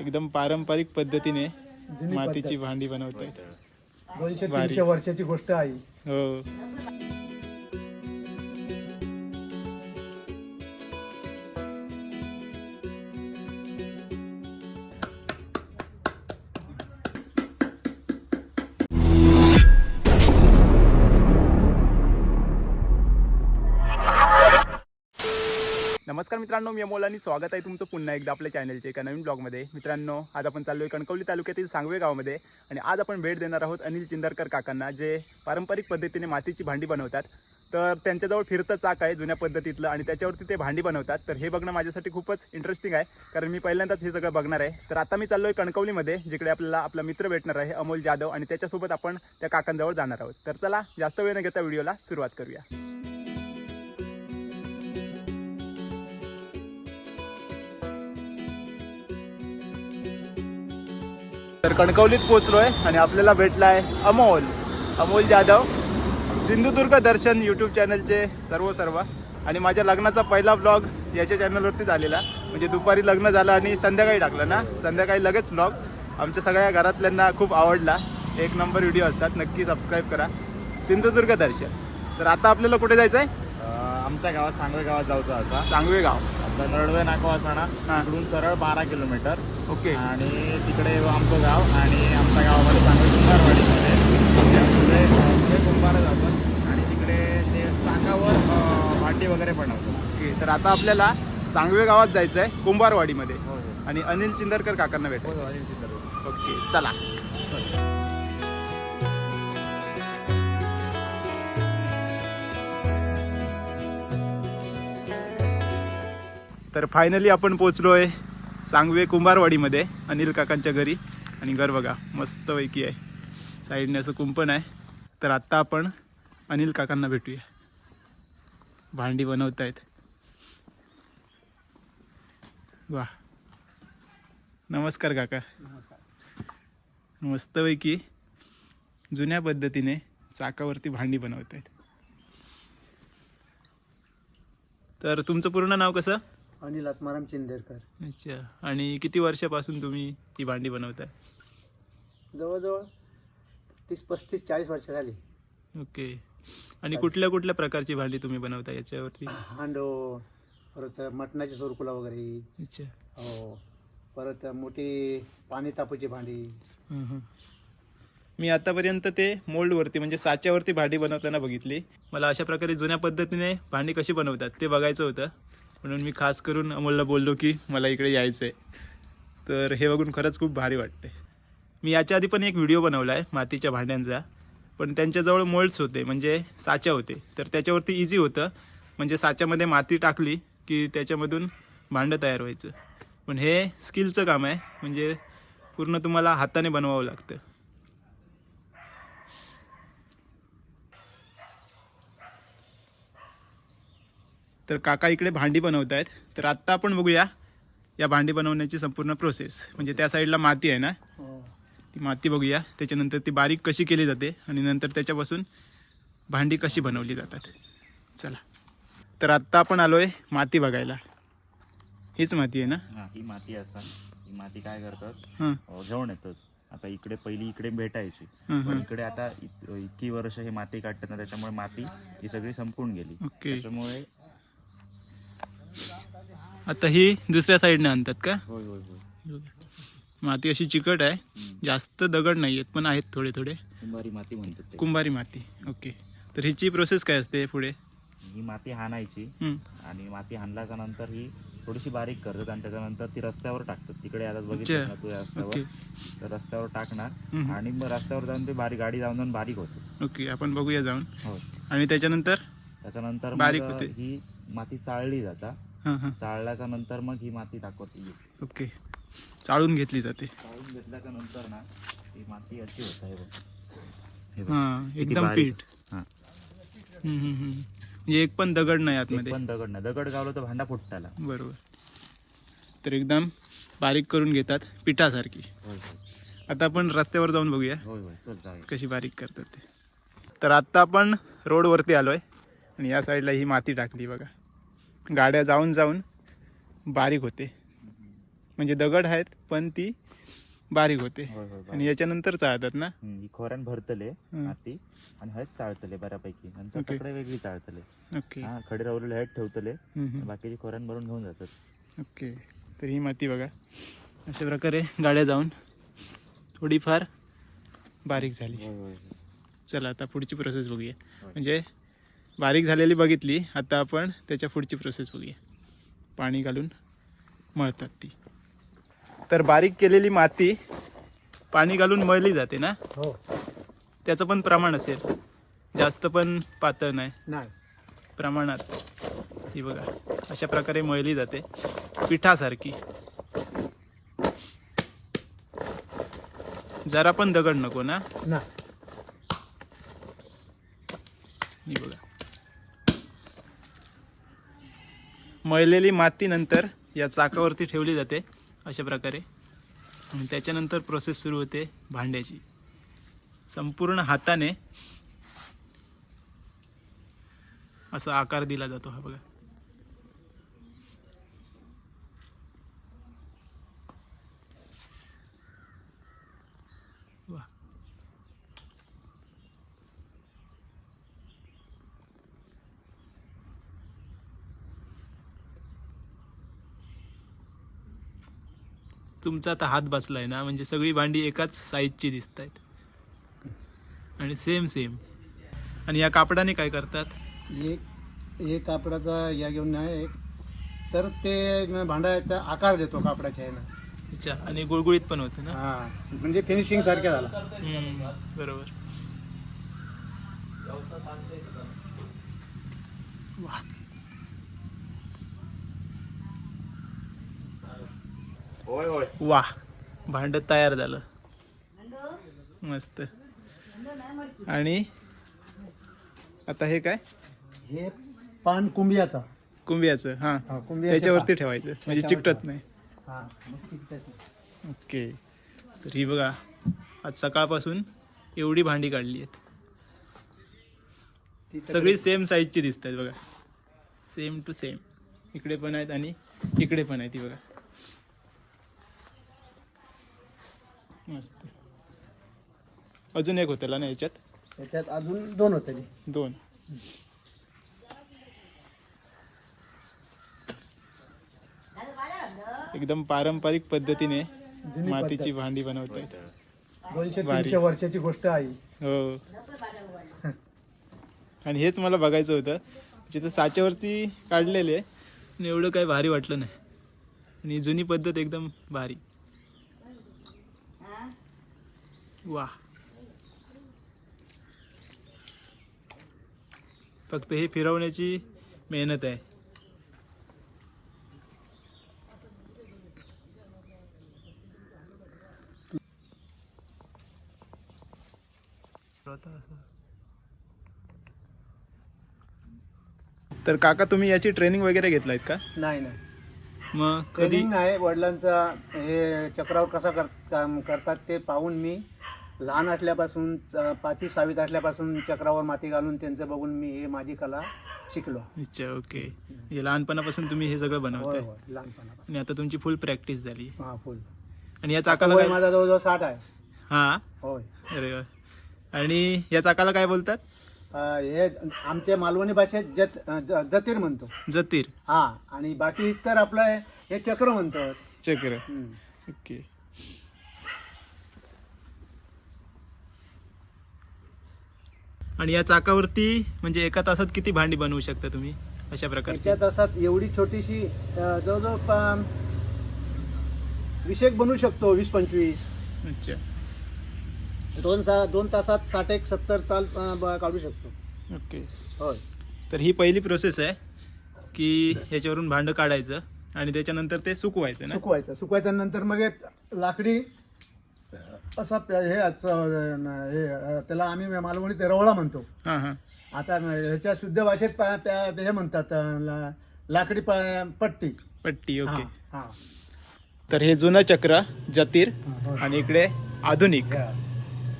एकदम पारंपरिक पद्धतीने मातीची भांडी बनवत आहेत दोनशे. तीनशे वर्षाची गोष्ट आहे. हो. नमस्कार मित्रांनो मी अमोल आणि स्वागत आहे तुमचं पुन्हा एकदा आपल्या चॅनलच्या एका नवीन ब्लॉगमध्ये मित्रांनो आज आपण चाललो आहे कणकवली तालुक्यातील सांगवे गावामध्ये आणि आज आपण भेट देणार आहोत अनिल चिंदरकर काकांना जे पारंपरिक पद्धतीने मातीची भांडी बनवतात. तर त्यांच्याजवळ फिरतं चाक आहे जुन्या पद्धतीतलं आणि त्याच्यावरती ते भांडी बनवतात. तर हे बघणं माझ्यासाठी खूपच इंटरेस्टिंग आहे कारण मी पहिल्यांदाच हे सगळं बघणार आहे. तर आता मी चाललो आहे कणकवलीमध्ये जिकडे आपल्याला आपला मित्र भेटणार आहे अमोल जाधव आणि त्याच्यासोबत आपण त्या काकांजवळ जाणार आहोत. तर चला जास्त वेळ न घेता व्हिडिओला सुरुवात करूया. तर कणकवलीत पोहोचलोय आणि आपल्याला भेटलाय अमोल. अमोल जाधव. सिंधुदुर्ग दर्शन यूट्यूब चॅनलचे सर्व सर्व आणि माझ्या लग्नाचा पहिला ब्लॉग याच्या चॅनलवरती झालेला. म्हणजे दुपारी लग्न झालं आणि संध्याकाळी टाकलं ना. संध्याकाळी लगेच ब्लॉग आमच्या सगळ्या घरातल्यांना खूप आवडला. एक नंबर व्हिडिओ असतात. नक्की सबस्क्राईब करा. सिंधुदुर्ग दर्शन. तर आता आपल्याला कुठे जायचं आहे आमच्या गावात सांगवे गावात जायचं असा. सांगवे गाव. आपला नळवे नाको असाना हा. इकडून सरळ बारा किलोमीटर. ओके. आणि तिकडे आमचं गाव आणि आमच्या गावामध्ये सांगवे कुंभारवाडीमध्ये. पुढे पुढे कुंभार जातात आणि तिकडे ते चाकावर अं, भांडी वगैरे बनवतात. ओके तर आता आपल्याला सांगवे गावात जायचं आहे कुंभारवाडीमध्ये. हो हो. आणि अनिल चिंदरकर काकांना भेटायचं हो, आणि तिथं. ओके चला. तर फायनली आपण पोचलो आहे सांगवे कुंभारवाडीमध्ये अनिल काकांच्या घरी. आणि घर बघा मस्तपैकी आहे. साईडने असं कुंपण आहे. तर आत्ता आपण अनिल काकांना भेटूया. भांडी बनवत आहेत वा. नमस्कार काका. मस्तपैकी जुन्या पद्धतीने चाकावरती भांडी बनवत आहेत तर तुमचं पूर्ण नाव कसं? अनिल आत्माराम चिंदेरकर. अच्छा. आणि किती वर्षापासून तुम्ही ही भांडी बनवताय? जवळजवळ तीस पस्तीस चाळीस वर्ष झाली. ओके. आणि कुठल्या कुठल्या प्रकारची भांडी तुम्ही बनवता याच्यावरती? हांडो परत मटणाची सोरकुला वगैरे. अच्छा. हो. परत मोठी पाणी तापाची भांडी. हं, हं. मी आतापर्यंत ते मोल्डवरती म्हणजे साच्यावरती भांडी बनवताना बघितली. मला अशा प्रकारे जुन्या पद्धतीने भांडी कशी बनवतात ते बघायचं होतं. म्हणून मी खास करून अमोलला बोललो की मला इकडे यायचं आहे तर हे बघून खरंच खूप भारी वाटते मी याच्या आधी पण एक व्हिडिओ बनवला आहे मातीच्या भांड्यांचा. पण त्यांच्याजवळ मोल्ड्स होते म्हणजे साच्या होते. तर त्याच्यावरती इझी होतं. म्हणजे साच्यामध्ये माती टाकली की त्याच्यामधून भांडं तयार व्हायचं. पण हे स्किलचं काम आहे. म्हणजे पूर्ण तुम्हाला हाताने बनवावं लागतं. तर काका इकडे भांडी बनवत आहेत तर आत्ता आपण बघूया या भांडी बनवण्याची संपूर्ण प्रोसेस म्हणजे त्या साईडला माती आहे ना? हो. ती माती बघूया. त्याच्यानंतर ती बारीक कशी केली जाते आणि नंतर त्याच्यापासून भांडी कशी बनवली जातात. चला. तर आत्ता आपण आलोय माती बघायला. हीच माती आहे ना? हा, ही माती असतात ही माती काय करतात? हां. घेऊन येतात. आता इकडे पहिली इकडे भेटायची. पण. इकडे आता इत- इतकी वर्ष हे माती काढतात ना त्याच्यामुळे माती ही सगळी संपून गेली. त्याच्यामुळे आता ही दुसऱ्या साईडने आणतात का? होय होय होय. माती अशी चिकट आहे. जास्त दगड नाही आहेत पण आहेत थोडे थोडे. कुंभारी माती म्हणतात कुंभारी माती. ओके तर हिची प्रोसेस काय असते पुढे? ही माती हाणायची. आणि माती हाणल्याच्या नंतर ही थोडीशी बारीक करतात आणि त्याच्यानंतर ती रस्त्यावर टाकतात. तिकडे आता बघितलं. ना तू रस्त्यावर? तर रस्त्यावर टाकणार. आणि मग रस्त्यावर जाऊन ते बारीक गाडी जाऊन जाऊन बारीक होते. ओके आपण बघूया जाऊन. हो आणि त्याच्यानंतर? त्याच्यानंतर बारीक होते. ही माती चाळली जाता. हां हां. चाळल्याच्या नंतर मग ही माती टाकवती ओके. चाळून घेतली जाते. चाळून घेतल्याच्या नंतर ना ही माती अशी होत आहे बघ. हे. हां एकदम. पीठ. हा. म्हणजे एक पण दगड नाही आतमध्ये. पण दगड नाही. दगड गावलं तर भांडा फुटताला. बरोबर. तर एकदम बारीक करून घेतात पिठासारखी. आता आपण रस्त्यावर जाऊन बघूया. कशी बारीक करतात ते. तर आत्ता आपण रोडवरती आलोय. आणि या साईडला ही माती टाकली बघा. गाड्या जाऊन जाऊन बारीक होते. म्हणजे दगड आहेत पण ती बारीक होते. आणि याच्यानंतर चाळतात ना? खोऱ्यान भरतले. माती आणि हळद चाळतले बऱ्यापैकी. नंतर. कपडे वेगळी चाळतले. ओके. हा खडे रावलेले हळद ठेवतले. बाकीची खोऱ्यान भरून घेऊन जातात. ओके. तर ही माती बघा. अशा प्रकारे गाड्या जाऊन थोडीफार बारीक झाली. चला आता पुढची प्रोसेस बघूया. म्हणजे बारीक झालेली बघितली. आता आपण त्याच्या पुढची प्रोसेस बघूया. पाणी घालून मळतात ती. तर बारीक केलेली माती पाणी घालून मळली जाते ना? हो. त्याचं पण प्रमाण असेल. जास्त पण पातळ नाही. प्रमाणात. ही बघा अशा प्रकारे मळली जाते. पिठासारखी. जरा पण दगड नको ना? ही बघा. मळलेली माती नंतर या चाकावरती ठेवली जाते अशा प्रकारे. आणि त्याच्यानंतर प्रोसेस सुरू होते भांड्याची. संपूर्ण हाताने असा आकार दिला जातो हा बघा. तुमचा आता हात बसलाय ना म्हणजे सगळी भांडी एकाच साईजची दिसत आहेत आणि सेम सेम आणि या कापडाने काय करतात? एक एक कापडाचा या घेऊन नाही एक. तर ते भांड्याचा आकार देतो कापडाच्या यानं अच्छा आणि गुळगुळीत पण होते ना? हा म्हणजे फिनिशिंग सारख्या झाला. हम्म, बरोबर. वा. होय होय. वा भांड तयार झालं. मस्त. आणि आता हे काय? हे पान कुंभियाचा कुंभियाचं हा. हा, त्याच्यावरती. ठेवायचं म्हणजे चिकटत नाही. हा. ओके. तर ही बघा आज सकाळपासून एवढी भांडी काढली आहेत. ती सगळी सेम साईजची दिसत आहेत बघा. सेम टू सेम इकडे पण आहेत आणि इकडे पण आहेत ती बघा. मस्त. अजून एक होतं ना याच्यात? त्याच्यात अजून दोन होते. दोन. एकदम पारंपरिक पद्धतीने जुनी मातीची भांडी बनवत आहेत दोनशे भारी. तीनशे वर्षाची गोष्ट आहे हो. आणि हेच मला बघायचं होतं. जिथं साच्यावरती काढलेले पण एवढं काही भारी वाटलं नाही. आणि जुनी पद्धत एकदम भारी. वा फक्त हे फिरवण्याची मेहनत आहे. तर काका तुम्ही याची ट्रेनिंग वगैरे घेतलायत का? नाही नाही. मग कधी? ट्रेनिंग नाही वडिलांचा हे चक्रावर कसा कर काम करतात ते पाहून मी लहान असल्यापासून पाचवी सहावीत असल्यापासून चक्रावर माती घालून त्यांचं बघून मी हे माझी कला शिकलो. अच्छा ओके. म्हणजे लहानपणापासून तुम्ही हे सगळं बनवताय? होय लहानपणापासून. आणि आता तुमची फुल प्रॅक्टिस झाली. हा फुल आणि या चाकाला वय काय माझा जवळजवळ साठ आहे. हा? होय. अरे वा. आणि या चाकाला काय बोलतात? अं, हे आमच्या मालवणी भाषेत जत ज- जतीर म्हणतो. जतीर. हा आणि बाकी इतर आपलं हे चक्र म्हणतो चक्र. हम्म. ओके. आणि या चाकावरती म्हणजे एका तासात किती भांडी बनवू शकता तुम्ही? अशा प्रकारची. त्याच्यात असात एवढी छोटीशी जवळजवळ एक बनवू शकतो वीस पंचवीस. अच्छा. दोन सा दोन तासात साठ एक सत्तर चाल काढू शकतो. ओके. होय. तर ही पहिली प्रोसेस आहे की ह्याच्यावरून भांडं काढायचं आणि त्याच्यानंतर ते सुकवायचं ना? सुकवायचं. सुकवायच्या नंतर मग लाकडी असा प- हे हे त्याला आम्ही मालवणीत रवळा म्हणतो हां हां आता ह्याच्या शुद्ध भाषेत प- हे म्हणतात अं, ला- लाकडी प- पट्टी पट्टी ओके हा, हा. तर हे जुनं चक्र जतीर. आणि इकडे आधुनिक हा.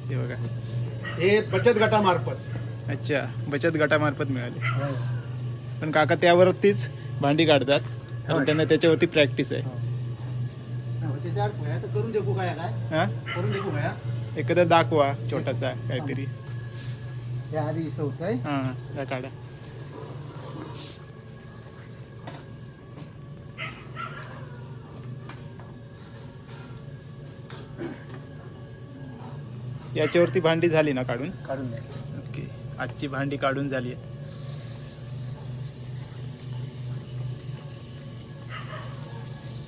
हे बघा हे बचत गटामार्फत अच्छा बचत गटामार्फत मिळाले होय. पण काका त्यावरतीच भांडी काढतात कारण होय. त्यांना त्याच्यावरती प्रॅक्टिस आहे हो. त्याच्यावर पोह्या तर करून देखू काय काय? हा? करून देखू काय एखादा दाखवा छोटासा काहीतरी. आधी इसं होतंय. हा काढा. याच्यावरती भांडी झाली ना काढून? काढून द्या. ओके. आजची भांडी काढून झाली आहे.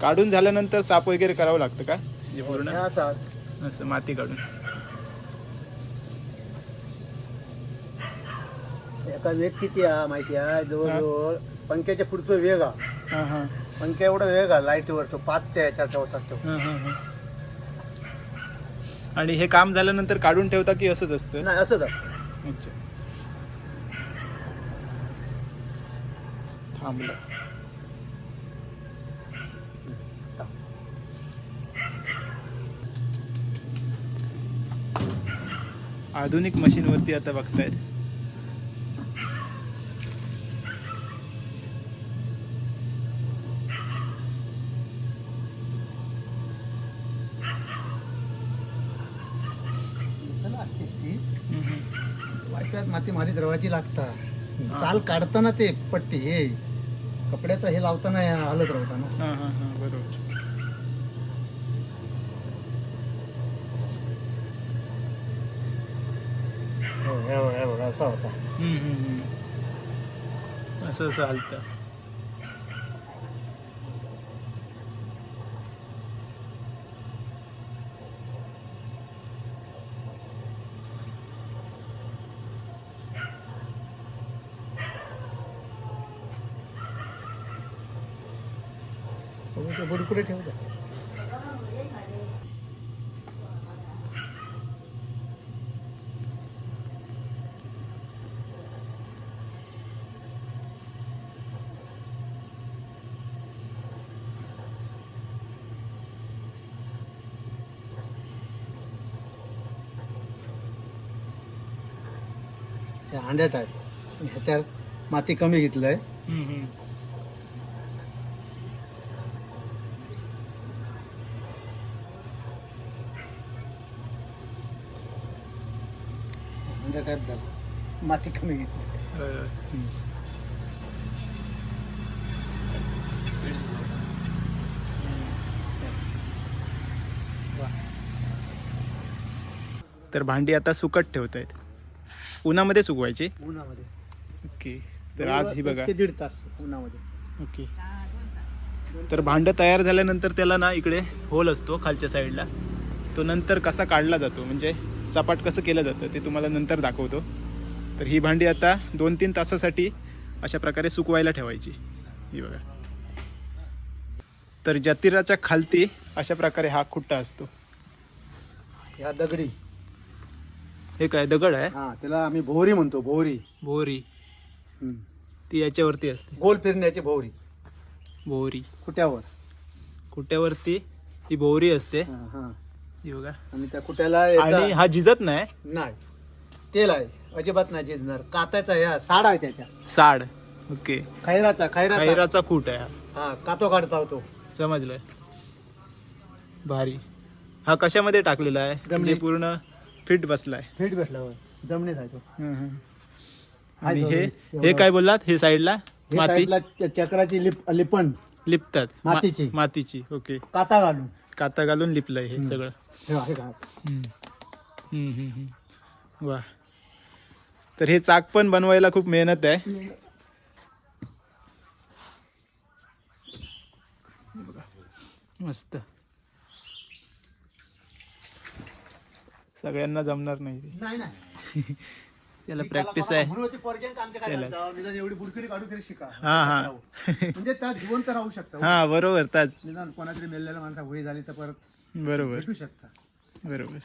काढून झाल्यानंतर साफ वगैरे करावं लागतं का? म्हणजे पूर्ण? हे असं असं माती काढून. एका वेग किती आहे माहिती आहे जवळजवळ पंख्याच्या पुढचं वेग आहे. हां हां. पंख्या एवढा वेग आहे लाईटवर तो पाचच्या याच्यात ठेवतात तो. हां हां हां. आणि हे काम झाल्यानंतर काढून ठेवता की असंच असतं? नाही असंच असतं. अच्छा. थांबलं. आधुनिक मशीनवरती आता बघतायत. माती मारी द्रवाची लागता. चाल काढताना ते पट्टी हे. कपड्याचं हे लावताना हालत राहता हां हां हां बरोबर ना असा होता हम्म, हम्म, हम्म. असं असं हलतं ते बुडकुडे ठेवता हे अंड्यात आहे. ह्याच्यात माती कमी टाईप झालं माती कमी घेतली. हम्म. तर भांडी आता सुकट ठेवत आहेत उन्हामध्ये सुकवायची उन्हामध्ये. ओके. तर आज ही बघा. ते दीड तास उन्हामध्ये. ओके. तर भांड तयार झाल्यानंतर त्याला ना इकडे होल असतो खालच्या साईडला. तो नंतर कसा काढला जातो? म्हणजे सपाट कसं केलं जातं ते तुम्हाला नंतर दाखवतो. तर ही भांडी आता दोन तीन तासासाठी अशा प्रकारे सुकवायला ठेवायची. ही बघा. तर जतिराच्या खालती अशा प्रकारे हा खुट्टा असतो. ह्या दगडी. हे काय दगड आहे? हा त्याला आम्ही भोवरी म्हणतो भोवरी. भोवरी. हम्म. ती याच्यावरती असते. गोल फिरण्याची भोवरी. भोवरी. कुट्यावर. खुट्यावरती ही भोवरी असते. हा, हा. ही बघा. आणि त्या कुट्याला याचा- आणि हा झिजत नाही. नाही. तेल आहे. अजिबात नाही झिजणार. काताचा या साड आहे त्याच्या. साड. ओके. खैराचा खैराचा. खैराचा खूट आहे हा. हा कातो काढता होतो. समजलंय. भारी. हा कशामध्ये टाकलेला आहे? जमिनीत. म्हणजे पूर्ण फिट बसलाय. फिट जमिनीत आहे तो. आणि आहे हे तो हे काय बोललात? हे साईडला? हे माती? साईडला च- चक्राची लिप लिपण. लिपतात. मा- मातीची. मातीची. ओके. काता घालून. काता घालून लिपलंय हे सगळं. हे बघा, हे बघा. हम्म. हम्म, हम्म, हम्म. वा. तर हे चाक पण बनवायला खूप मेहनत आहे. मस्त. सगळ्यांना जमणार नाही ते. नाही नाही. त्याला प्रॅक्टिस आहे. एवढी बुडकरी काढू तरी शिका. हा हा. म्हणजे त्यात जिवंत राहू शकता. हा बरोबर निदान कोणातरी मेलेल्या माणसा होळी झाली तर परत बरोबर. भेटू शकता. बरोबर.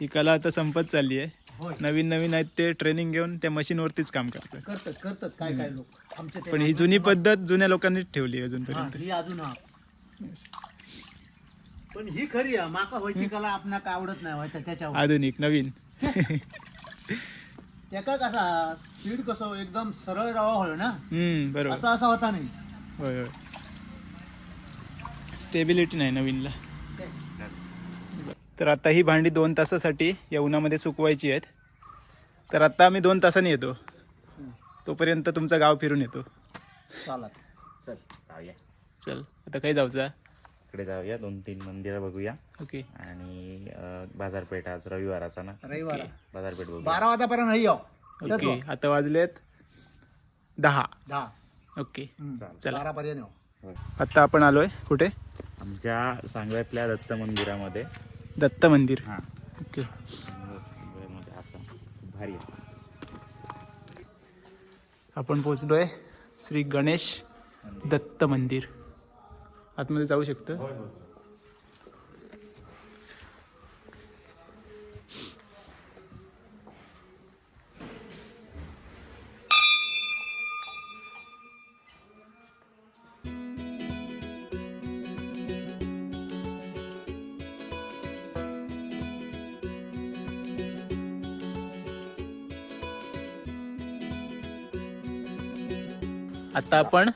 ही कला आता संपत चालली आहे. नवीन नवीन आहेत ते ट्रेनिंग घेऊन त्या मशीनवरतीच काम करतात. करतात करतात काय काय लोक. पण ही जुनी पद्धत जुन्या लोकांनीच ठेवली अजूनपर्यंत. ही अजून. पण ही खरी आहे. माका होती कला आपणाक आवडत नाही होय त्याच्यावर. आधुनिक नवीन. त्याका कसा स्पीड कसं एकदम सरळ राहा होय ना? हम्म बरोबर. असा असा होता नाही. होय होय. स्टेबिलिटी नाही नवीनला. तर आता ही भांडी दोन तासासाठी या उन्हामध्ये सुकवायची आहेत. तर आता आम्ही दोन तासांनी येतो. तोपर्यंत तुमचं गाव फिरून येतो. चालत. चल. जाऊया चल. आता काही जाऊचा इकडे जाऊया. दोन तीन मंदिरं बघूया. ओके. आणि अं, बाजारपेठ आज रविवार असा ना? रविवार. बाजारपेठ बघूया. बारा वाजापर्यंत नाही याव ओके. आता वाजलेत दहा. दहा. ओके. चला. बारा पर्यंत. आता आपण आलोय. कुठे? आमच्या सांगव्यातल्या दत्त मंदिरामध्ये. दत्त मंदिर. हां. ओके. सांगव्यामध्ये असं. खूप भारी आहे. आपण पोचलोय श्री गणेश दत्त मंदिर. आतमध्ये जाऊ शकतो? आता आपण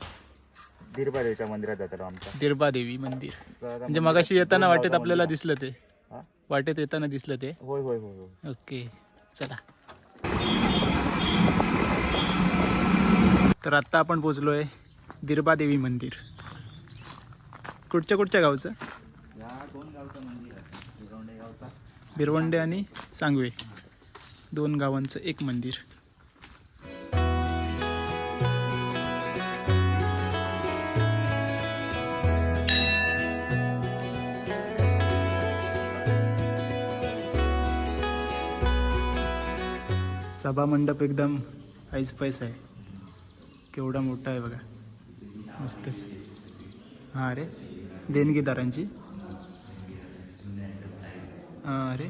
दीर्बादेवीच्या मंदिरात जातो आमच्या. दिरबा देवी मंदिर म्हणजे मगाशी येताना वाटेत आपल्याला दिसलं ते. हा? वाटेत येताना दिसलं ते. होय होय होय होय. ओके चला. तर आत्ता आपण पोचलोय दिरबा देवी मंदिर. कुठच्या कुठच्या गावचं? या दोन गावचं मंदिर आहे. गिरवंडे गावचा. बिरवंडे आणि सांगवे. दोन गावांचं एक मंदिर. सभा मंडप एकदम ऐस पैस आहे. केवढा मोठा आहे बघा. मस्तच. हां अरे देणगीदारांची. हां अरे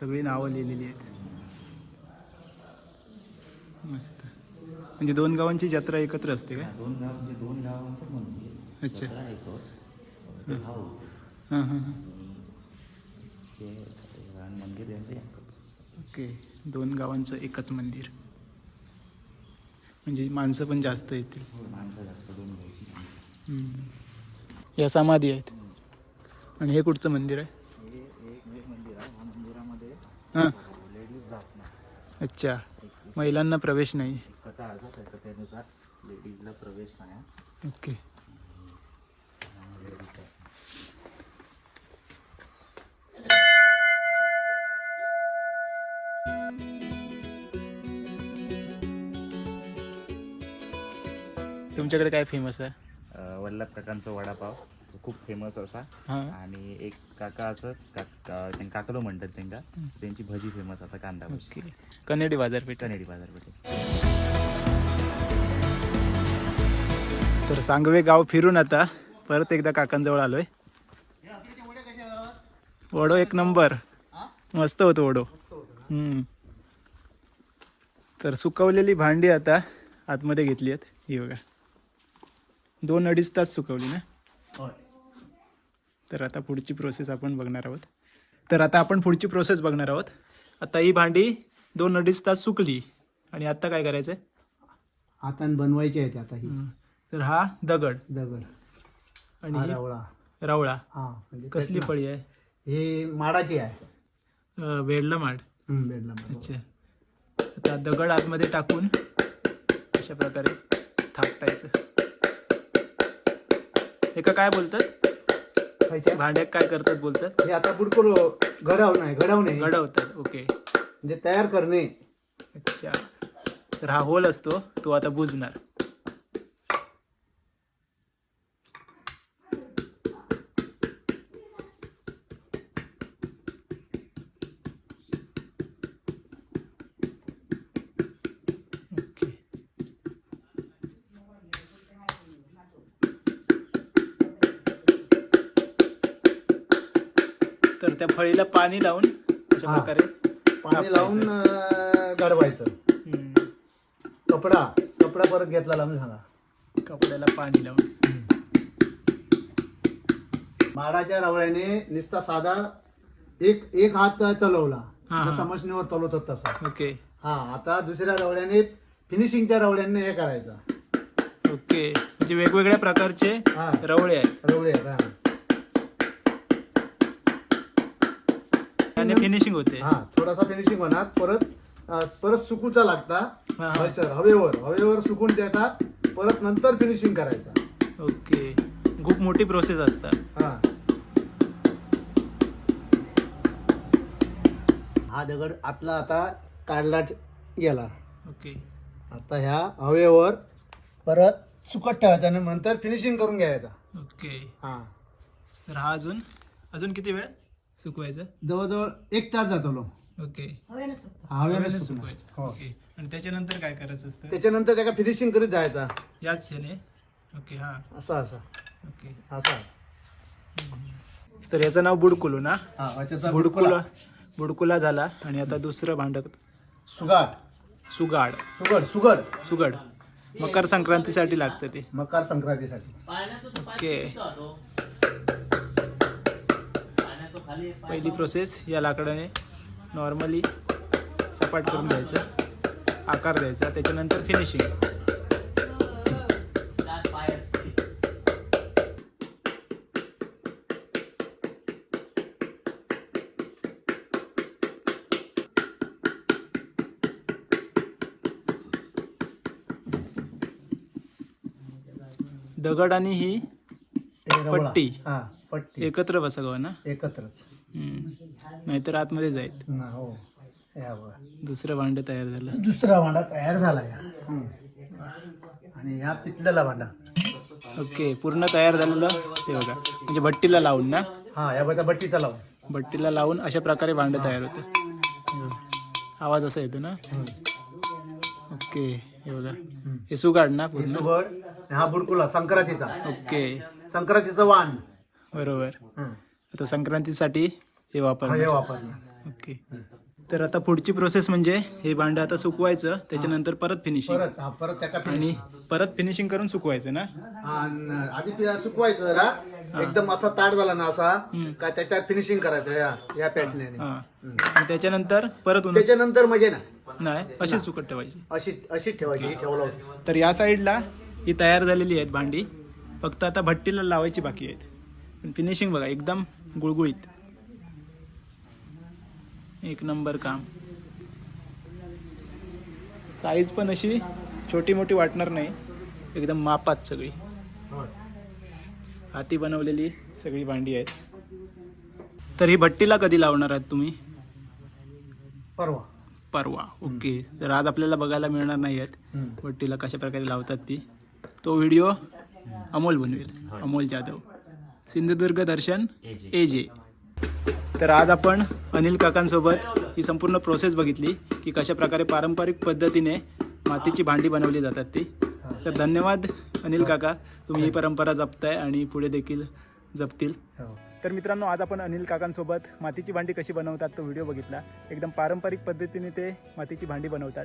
सगळी नावं लिहिलेली आहेत. मस्त. म्हणजे दोन गावांची जत्रा एकत्र असते का? दोन गाव म्हणजे दोन गावांचं अच्छा. हां. हां हां मंदिर ओके. दोन गावांचं एकच मंदिर. म्हणजे माणसं पण जास्त येतील. हम्म. या समाधी आहेत. आणि हे कुठचं मंदिर आहे? हे हां. अच्छा. महिलांना प्रवेश नाही. ओके. तुमच्याकडे काय फेमस आहे? अं, वल्लभ काकांचा वडापाव. तो खूप फेमस असा. हां. आणि एक काका असं काक काकलो म्हणतात त्यांना. त्यांची भजी फेमस असा कांदा भजी ओके. कनेडी बाजारपेठ. कनेडी बाजारपेठे. तर सांगवे गाव फिरून आता परत एकदा काकांजवळ आलोय. वडो एक नंबर. मस्त होतो वडो. हम्म. तर सुकवलेली भांडी आता आतमध्ये घेतली आहेत. ही बघा. दोन अडीच तास सुकवली ना? तर आता पुढची प्रोसेस आपण बघणार आहोत. तर आता आपण पुढची प्रोसेस बघणार आहोत. आता ही भांडी दोन अडीच तास सुकली. आणि आता काय करायचं आहे हातान बनवायची आहे आता ही. तर हा दगड. दगड. आणि हा रवळा. रावळा. हा म्हणजे कसली फळी आहे? हे माडाची आहे. अं, वेडला माड. बेडला. अच्छा. आता दगड आतमध्ये टाकून अशा प्रकारे थापटायचं. एका काय बोलतात? खायच्या? भांड्यात काय करतात बोलतात? हे आता बुडकुल घडव नाही घडवणे घडवतात ओके. म्हणजे तयार करणे. अच्छा. तर हा होल असतो तो आता बुजणार. तर त्या फळीला पाणी लावून अशा हा. प्रकारे पाणी लावून अं, हम्म. कपडा कपडा परत घेतला लावून सांगा. कपड्याला पाणी लावून. माडाच्या रवळ्याने नुसता साधा एक एक हात चलवला. हा, हा. जसा मशनीवर तसा. ओके. हा आता दुसऱ्या रवळ्याने फिनिशिंगच्या रवळ्याने हे करायचं. ओके. म्हणजे वेगवेगळ्या प्रकारचे हा. रवळे आहेत. रवळे आहेत हा. आणि फिनिशिंग होते. हा थोडासा फिनिशिंग होणार. परत अं, परत सुकूचा लागता. हा. हयसर, हवेवर. हवेवर सुकून देतात परत नंतर फिनिशिंग करायचा. ओके. खूप मोठी प्रोसेस असतात हा. हा दगड आतला आता काढला गेला. ओके. आता ह्या हवेवर परत सुकत ठेवायचा आणि नंतर फिनिशिंग करून घ्यायचा. ओके. हा. तर हा अजून अजून किती वेळ? सुकवायचं? जवळजवळ एक तास जातो लो. ओके. हवेने. सुकवायचं. हो. ओके. आणि त्याच्यानंतर काय करायचं असतं? त्याच्यानंतर त्याला फिनिशिंग करीत जायचा. याच ह्याने ओके हा. असा असा. ओके. असा. तर याचं नाव बुडकुलो ना? हा त्याचा बुडकुला बुडकुला. झाला आणि आता दुसरं भांड सुगाट सुगाड. सुगड सुगड. सुगड. मकर संक्रांतीसाठी लागतं ते. मकर संक्रांतीसाठी. ओके. पहिली प्रोसेस या लाकडाने नॉर्मली सपाट करून घ्यायचं आकार द्यायचा त्याच्यानंतर फिनिशिंग दगड आणि ही. पट्टी. पट्टी. एकत्र बसावं ना? एकत्रच. नाहीतर आतमध्ये जाईल ना हो. दुसरं भांड तयार झालं. दुसरा भांडा तयार झाला या. आणि ह्या पितलेला भांडा. ओके पूर्ण तयार झालेलं? ते बघा. म्हणजे भट्टीला लावून ना? हा या बघा बट्टीचा लावून. भट्टीला लावून अशा प्रकारे भांड तयार होतं. आवाज असा येतो ना? ओके हे बघा. हे सुगाड ना पूर्ण? सुगड. हा बुडकुला संक्रांतीचा. ओके. संक्रांतीचं वाण. बरोबर. हं. आता संक्रांतीसाठी हे हा, वापर हे वापरणार. ओके. तर आता पुढची प्रोसेस म्हणजे हे भांड आता सुकवायचं त्याच्यानंतर परत फिनिशिंग परत हा परत आणि परत फिनिशिंग करून सुकवायचं ना? आधी ते सुकवायचं जरा. एकदम असा ताट झाला ना असा. काय त्याच्यात फिनिशिंग करायचं या हा. आणि त्याच्यानंतर परत त्याच्यानंतर म्हणजे ना? नाही अशीच सुकट ठेवायची. अशी अशीच ठेवायची ही ठेवलं होतं. तर या साईडला ही तयार झालेली आहेत भांडी. फक्त आता भट्टीला लावायची बाकी आहेत. पण फिनिशिंग बघा एकदम गुळगुळीत. एक नंबर काम. साईज पण अशी छोटी मोठी वाटणार नाही. एकदम मापात सगळी. हाती बनवलेली सगळी भांडी आहेत. तर ही भट्टीला कधी लावणार आहात तुम्ही? परवा. परवा. ओके. तर आज आपल्याला बघायला मिळणार नाही आहेत. भट्टीला कशा प्रकारे लावतात ती. तो व्हिडिओ अमोल बनवेल. अमोल जाधव. सिंधुदुर्ग दर्शन ए जे. तर आज आपण अनिल काकांसोबत ही संपूर्ण प्रोसेस बघितली की कशा प्रकारे पारंपरिक पद्धतीने मातीची भांडी बनवली जातात ती. तर धन्यवाद अनिल काका तुम्ही ही परंपरा जपताय आणि पुढे देखील जपतील. हो. तर मित्रांनो आज आपण अनिल काकांसोबत मातीची भांडी कशी बनवतात तो व्हिडिओ बघितला. एकदम पारंपरिक पद्धतीने ते मातीची भांडी बनवतात.